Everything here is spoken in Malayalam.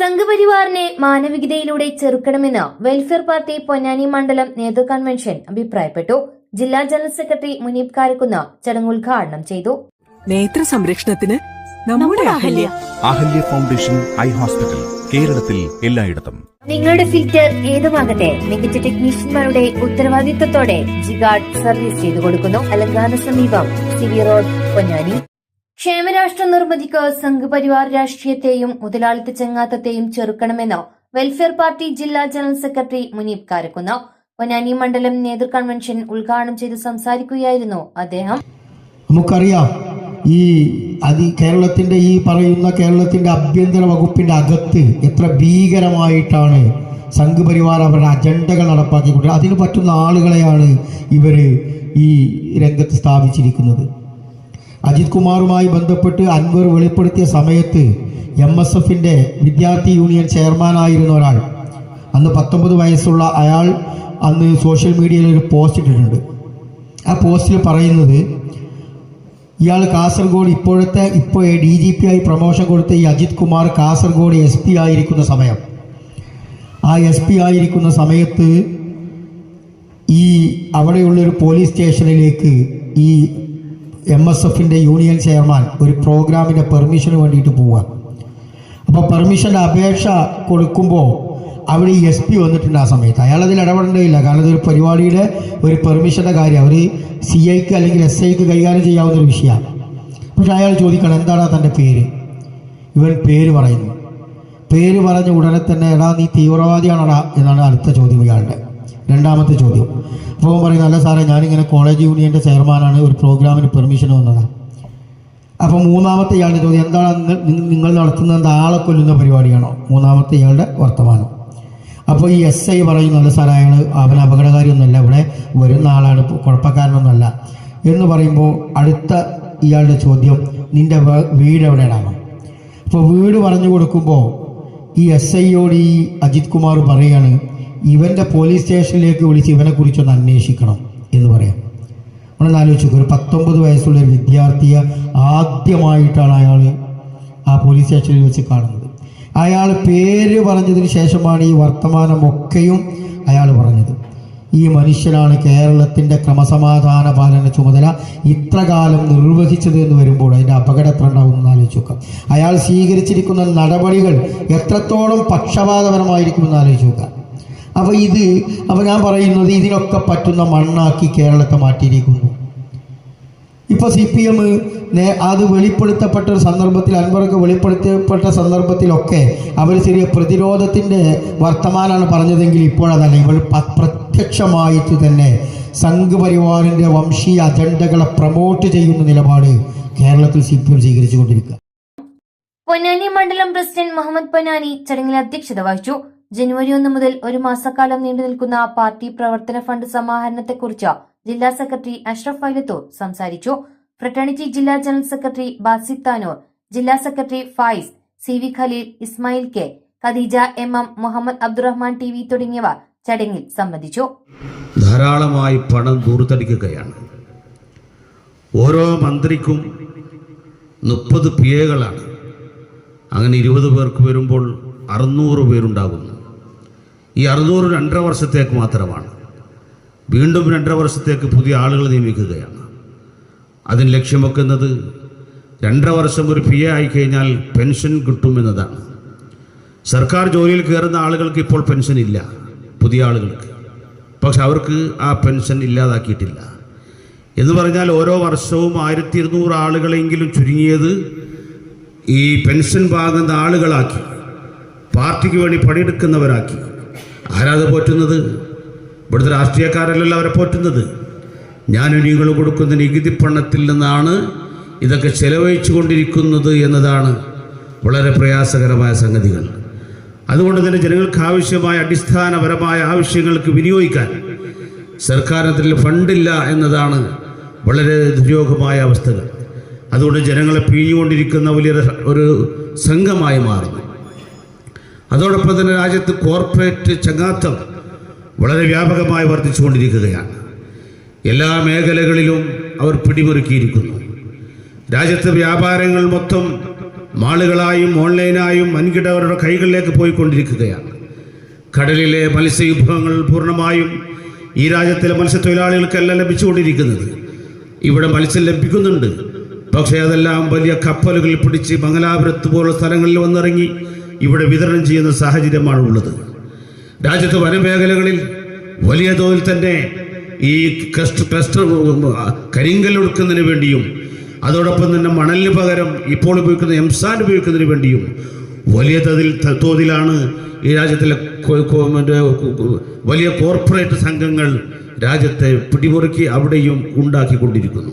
സംഘപരിവാറിനെ മാനവികതയിലൂടെ ചെറുക്കണമെന്ന് വെൽഫെയർ പാർട്ടി പൊന്നാനി മണ്ഡലം നേതൃ കൺവെൻഷൻ അഭിപ്രായപ്പെട്ടു. ജില്ലാ ജനറൽ സെക്രട്ടറി മുനീബ് കാരക്കുന്ന് ചടങ്ങ് ഉദ്ഘാടനം ചെയ്തു. നേത്ര സംരക്ഷണത്തിന് നമ്മുടെ Ahalya. Ahalya. Foundation eye hospital കേരളത്തിൽ എല്ലായിടത്തും. നിങ്ങളുടെ ഫിൽറ്റർ ഏതുമാകട്ടെ മികച്ച ടെക്നീഷ്യന്മാരുടെ ഉത്തരവാദിത്തത്തോടെ ജിഗാർഡ് സർവീസ് ചെയ്തു കൊടുക്കുന്നു അലങ്കാന സമീപം സിവി റോഡ് പൊന്നാനി. ക്ഷേമരാഷ്ട്ര നിർമ്മിതിക്ക് സംഘപരിവാർ രാഷ്ട്രീയത്തെയും മുതലാളിത്ത ചങ്ങാത്തത്തെയും ചെറുക്കണമെന്ന് വെൽഫെയർ പാർട്ടി ജില്ലാ ജനറൽ സെക്രട്ടറി മുനീബ് കാരക്കുന്ന് പൊന്നാനി മണ്ഡലം നേതൃ കൺവെൻഷൻ ഉദ്ഘാടനം ചെയ്ത് സംസാരിക്കുകയായിരുന്നു അദ്ദേഹം. നമുക്കറിയാം ഈ അതി കേരളത്തിന്റെ ഈ പറയുന്ന കേരളത്തിന്റെ ആഭ്യന്തര വകുപ്പിന്റെ അകത്ത് എത്ര ഭീകരമായിട്ടാണ് സംഘപരിവാർ അവരുടെ അജണ്ടകൾ നടപ്പാക്കിക്കൊണ്ട് അതിന് പറ്റുന്ന ആളുകളെയാണ് ഇവർ ഈ രംഗത്ത് സ്ഥാപിച്ചിരിക്കുന്നത്. അജിത് കുമാറുമായി ബന്ധപ്പെട്ട് അൻവർ വെളിപ്പെടുത്തിയ സമയത്ത് എം എസ് എഫിന്റെ വിദ്യാർത്ഥി യൂണിയൻ ചെയർമാനായിരുന്ന ഒരാൾ. അന്ന് പത്തൊമ്പത് വയസ്സുള്ള അയാൾ അന്ന് സോഷ്യൽ മീഡിയയിൽ ഒരു പോസ്റ്റ് ഇട്ടിട്ടുണ്ട്. ആ പോസ്റ്റിൽ പറയുന്നത് ഇയാൾ കാസർഗോഡ് ഇപ്പോഴത്തെ ഇപ്പോൾ ഡി ജി പി ആയി പ്രമോഷൻ കൊടുത്ത ഈ അജിത് കുമാർ കാസർഗോഡ് എസ് പി ആയിരിക്കുന്ന സമയം. ആ എസ് പി ആയിരിക്കുന്ന സമയത്ത് ഈ അവിടെയുള്ളൊരു പോലീസ് സ്റ്റേഷനിലേക്ക് ഈ എം എസ് എഫിന്റെ യൂണിയൻ ചെയർമാൻ ഒരു പ്രോഗ്രാമിന്റെ പെർമിഷന് വേണ്ടിയിട്ട് പോവുക. അപ്പോൾ പെർമിഷന്റെ അപേക്ഷ കൊടുക്കുമ്പോൾ അവിടെ ഈ എസ് പി വന്നിട്ടുണ്ട് ആ സമയത്ത്. അയാൾ അതിൽ ഇടപെടേണ്ടതില്ല. കാരണം ഇതൊരു പരിപാടിയുടെ ഒരു പെർമിഷന്റെ കാര്യം. അവർ സി ഐക്ക് അല്ലെങ്കിൽ എസ് ഐക്ക് കൈകാര്യം ചെയ്യാവുന്ന ഒരു വിഷയമാണ്. പക്ഷെ അയാൾ ചോദിക്കണം എന്താണ് തന്റെ പേര്? ഇവൻ പേര് പറയുന്നു. പേര് പറഞ്ഞ ഉടനെ തന്നെ എടാ നീ തീവ്രവാദിയാണടാ എന്നാണ് അടുത്ത ചോദ്യം ഇയാളുടെ. രണ്ടാമത്തെ ചോദ്യം. അപ്പോൾ പറയുന്നത് പറയുന്നു അല്ല സാറേ ഞാനിങ്ങനെ കോളേജ് യൂണിയന്റെ ചെയർമാനാണ് ഒരു പ്രോഗ്രാമിന് പെർമിഷൻ വന്നതാണ് അപ്പോൾ മൂന്നാമത്തെ ഇയാളുടെ ചോദ്യം എന്താണ് നിങ്ങൾ- നിങ്ങൾ- എന്താ ആളെ കൊല്ലുന്ന പരിപാടിയാണോ? മൂന്നാമത്തെ ഇയാളുടെ വർത്തമാനം. അപ്പോൾ ഈ എസ് ഐ പറയുന്നുണ്ട് സാർ അയാൾ അവൻ അപകടകാരിയൊന്നുമല്ല ഇവിടെ വരുന്ന ആളാണ് കുഴപ്പക്കാരനൊന്നുമല്ല എന്ന് പറയുമ്പോൾ അടുത്ത ഇയാളുടെ ചോദ്യം നിന്റെ വീട് എവിടെയാണോ അപ്പോൾ വീട് പറഞ്ഞു കൊടുക്കുമ്പോൾ ഈ എസ് ഐയോട് ഈ അജിത് കുമാർ പറയാണ് ഇവന്റെ പോലീസ് സ്റ്റേഷനിലേക്ക് വിളിച്ച് ഇവനെ കുറിച്ചൊന്ന് അന്വേഷിക്കണം എന്ന് പറയാം. നമ്മളൊന്ന് ആലോചിച്ചു ഒരു പത്തൊമ്പത് വയസ്സുള്ള ഒരു വിദ്യാർത്ഥിയെ ആദ്യമായിട്ടാണ് അയാൾ ആ പോലീസ് സ്റ്റേഷനിൽ വെച്ച് കാണുന്നത്. അയാൾ പേര് പറഞ്ഞതിന് ശേഷമാണ് ഈ വർത്തമാനമൊക്കെയും അയാൾ പറഞ്ഞത്. ഈ മനുഷ്യനാണ് കേരളത്തിന്റെ ക്രമസമാധാന പാലന ചുമതല ഇത്രകാലം നിർവഹിച്ചത് എന്ന് വരുമ്പോൾ അതിന്റെ അപകടം എത്ര നോക്കാം. അയാൾ സ്വീകരിച്ചിരിക്കുന്ന നടപടികൾ എത്രത്തോളം പക്ഷപാതപരമായിരിക്കുമെന്ന് ആലോചിച്ച് നോക്കാം. അപ്പോൾ ഇത് അപ്പോൾ ഞാൻ പറയുന്നത് ഇതിനൊക്കെ പറ്റുന്ന മണ്ണാക്കി കേരളത്തെ മാറ്റിയിരിക്കുന്നു. ഇപ്പോൾ സി പി എം അത് വെളിപ്പെടുത്തപ്പെട്ട ഒരു സന്ദർഭത്തിൽ അൻവറൊക്കെ വെളിപ്പെടുത്തപ്പെട്ട സന്ദർഭത്തിലൊക്കെ അവർ ചെറിയ പ്രതിരോധത്തിന്റെ വർത്തമാനമാണ് പറഞ്ഞതെങ്കിൽ ഇപ്പോഴതല്ല ഇവൾ പ്രത്യക്ഷമായിട്ട് തന്നെ സംഘപരിവാറിന്റെ വംശീയ അജണ്ടകളെ പ്രൊമോട്ട് ചെയ്യുന്ന നിലപാട് കേരളത്തിൽ സി പി എം സ്വീകരിച്ചുകൊണ്ടിരിക്കുക. പൊന്നാനി മണ്ഡലം പ്രസിഡന്റ് മുഹമ്മദ് പൊന്നാനി ചടങ്ങിൽ അധ്യക്ഷത വഹിച്ചു. ജനുവരി ഒന്ന് മുതൽ ഒരു മാസക്കാലം നീണ്ടു നിൽക്കുന്ന പാർട്ടി പ്രവർത്തന ഫണ്ട് സമാഹരണത്തെക്കുറിച്ച് ജില്ലാ സെക്രട്ടറി അഷ്റഫ് വൈലത്തൂർ സംസാരിച്ചു. ഫ്രട്ടേണിറ്റി ജില്ലാ ജനറൽ സെക്രട്ടറി ബാസിത് താനൂർ ജില്ലാ secretary Faiz C V Khaleel Ismail K Khadeeja M M Muhammad Abdurahman T V തുടങ്ങിയവർ ചടങ്ങിൽ സംബന്ധിച്ചു. ധാരാളമായി പണം ദൂർത്തടിക്കുകയാണ് ഓരോ മന്ത്രിക്കും മുപ്പത് പി എകളാണ് അങ്ങനെ ഇരുപത് പേർക്ക് വരുമ്പോൾ അറുന്നൂറ് പേരുണ്ടാകുന്നു. ഈ അറുന്നൂറ് രണ്ടര വർഷത്തേക്ക് മാത്രമാണ്. വീണ്ടും രണ്ടര വർഷത്തേക്ക് പുതിയ ആളുകൾ നിയമിക്കുകയാണ്. അതിന് ലക്ഷ്യം വെക്കുന്നത് രണ്ടര വർഷം ഒരു പി എ ആയിക്കഴിഞ്ഞാൽ പെൻഷൻ കിട്ടുമെന്നതാണ് സർക്കാർ ജോലിയിൽ കയറുന്ന ആളുകൾക്ക് ഇപ്പോൾ പെൻഷൻ ഇല്ല പുതിയ ആളുകൾക്ക്. പക്ഷെ അവർക്ക് ആ പെൻഷൻ ഇല്ലാതാക്കിയിട്ടില്ല. എന്ന് പറഞ്ഞാൽ ഓരോ വർഷവും ആയിരത്തി ഇരുന്നൂറ് ആളുകളെങ്കിലും ചുരുങ്ങിയത് ഈ പെൻഷൻ വാങ്ങുന്ന ആളുകളാക്കി പാർട്ടിക്ക് വേണ്ടി പണിയെടുക്കുന്നവരാക്കി. ആരാത് പോറ്റുന്നത്? ഇവിടുത്തെ രാഷ്ട്രീയക്കാരല്ലല്ലോ അവരെ പോറ്റുന്നത്. ഞാനും നിങ്ങൾ കൊടുക്കുന്ന നികുതി പണത്തിൽ നിന്നാണ് ഇതൊക്കെ ചെലവഴിച്ചു കൊണ്ടിരിക്കുന്നത് എന്നതാണ് വളരെ പ്രയാസകരമായ സംഗതികൾ. അതുകൊണ്ട് തന്നെ ജനങ്ങൾക്ക് ആവശ്യമായ അടിസ്ഥാനപരമായ ആവശ്യങ്ങൾക്ക് വിനിയോഗിക്കാൻ സർക്കാരിനത്തിൽ ഫണ്ടില്ല എന്നതാണ് വളരെ ദുര്യോഗമായ അവസ്ഥകൾ. അതുകൊണ്ട് ജനങ്ങളെ പിഴിഞ്ഞുകൊണ്ടിരിക്കുന്ന വലിയൊരു ഒരു സംഘമായി മാറുന്നു. അതോടൊപ്പം തന്നെ രാജ്യത്ത് കോർപ്പറേറ്റ് ചങ്ങാത്തം വളരെ വ്യാപകമായി വർദ്ധിച്ചുകൊണ്ടിരിക്കുകയാണ്. എല്ലാ മേഖലകളിലും അവർ പിടിമുറുക്കിയിരിക്കുന്നു. രാജ്യത്തെ വ്യാപാരങ്ങൾ മൊത്തം മാളുകളായും ഓൺലൈനായും വൻകിടവരുടെ കൈകളിലേക്ക് പോയിക്കൊണ്ടിരിക്കുകയാണ്. കടലിലെ മത്സ്യവിഭവങ്ങൾ പൂർണമായും ഈ രാജ്യത്തിലെ മത്സ്യത്തൊഴിലാളികൾക്കല്ല ലഭിച്ചുകൊണ്ടിരിക്കുന്നത്. ഇവിടെ മത്സ്യം ലഭിക്കുന്നുണ്ട്. പക്ഷേ അതെല്ലാം വലിയ കപ്പലുകളിൽ പിടിച്ച് മംഗലാപുരത്ത് പോലുള്ള സ്ഥലങ്ങളിൽ വന്നിറങ്ങി ഇവിടെ വിതരണം ചെയ്യുന്ന സാഹചര്യമാണ് ഉള്ളത്. രാജ്യത്ത് വനമേഖലകളിൽ വലിയ തോതിൽ തന്നെ ഈ ക്ലസ്റ്റർ ക്ലസ്റ്റർ കരിങ്കൽ ഒടുക്കുന്നതിന് വേണ്ടിയും അതോടൊപ്പം തന്നെ മണലിന് പകരം ഇപ്പോൾ ഉപയോഗിക്കുന്ന എംസാൻ ഉപയോഗിക്കുന്നതിന് വേണ്ടിയും വലിയ തോതിൽ തോതിലാണ് ഈ രാജ്യത്തിലെ വലിയ കോർപ്പറേറ്റ് സംഘങ്ങൾ രാജ്യത്തെ പിടിമുറുക്കി അവിടെയും ഉണ്ടാക്കിക്കൊണ്ടിരിക്കുന്നു.